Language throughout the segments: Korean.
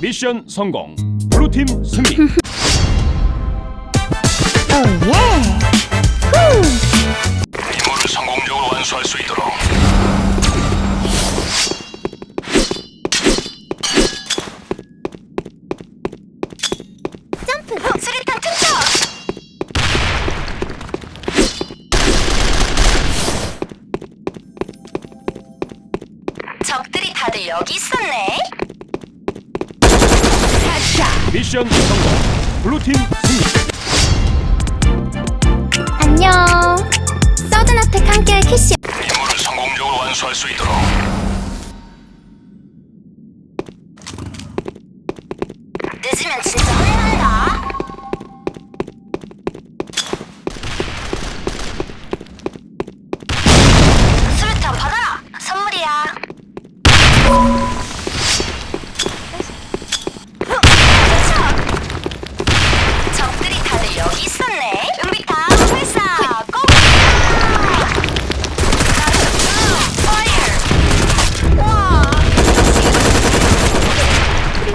미션 성공. 블루팀 승리. 임무를 성공적으로 완수할 수 있도록. 점프. 수류탄 투척. 적들이 다들 여기 있었네. 미션 성공. 블루팀 승리. 안녕. 서든어택 함께할 캐시. 임무를 성공적으로 완수할 수 있도록. 늦으면 진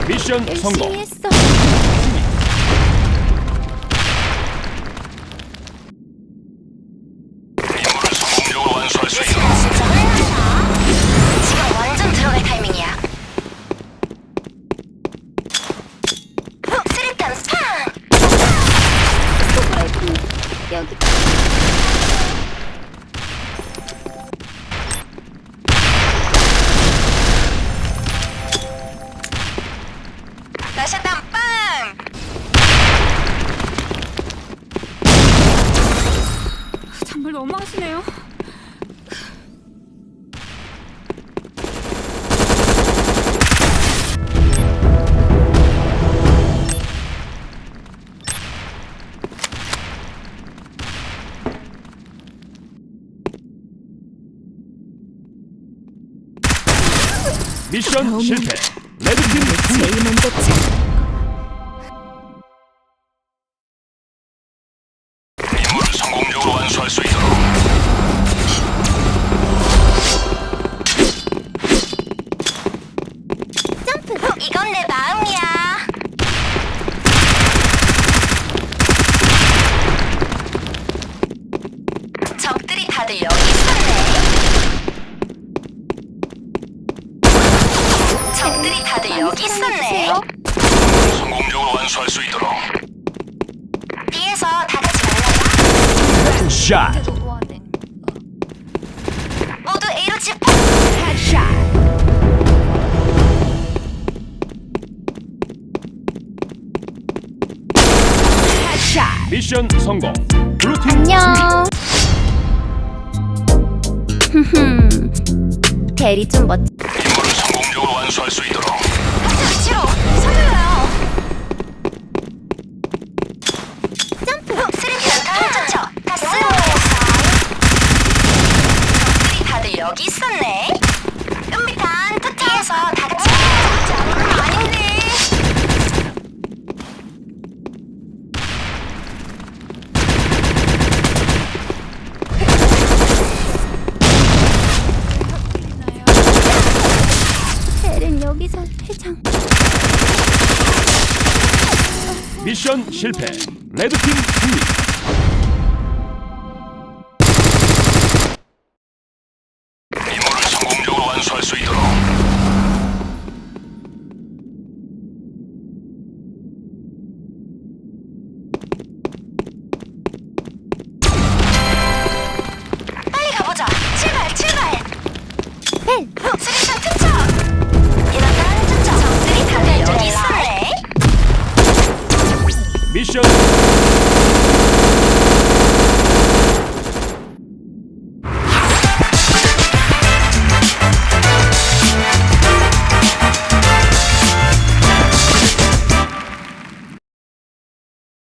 미션 성공. 했어. 임무를 성공적으로 완수할 수 있도록. 진짜 혼난다. 지금 완전 들어갈 타이밍이야. 스리탄 스파! 여기. 너무하시네요. 미션 실패. 레드팀 승리. 제일 먼저 차. 임무를 성공적으로 완수할 수 있 다들 여기 있었네. 적들이 다들 여기 있었네. 성공적으로 완수할 수 있도록. B에서 다 같이 만나자. 샷. 모두 A로 집중. 헤드샷. 미션 성공. 블루팀 안녕. 대리 좀 멋. 임무를 성공적으로 완수할 수 있도록. 미션 실패. 레드팀 승리. 임무를 성공적으로 완수할 수 있도록. 투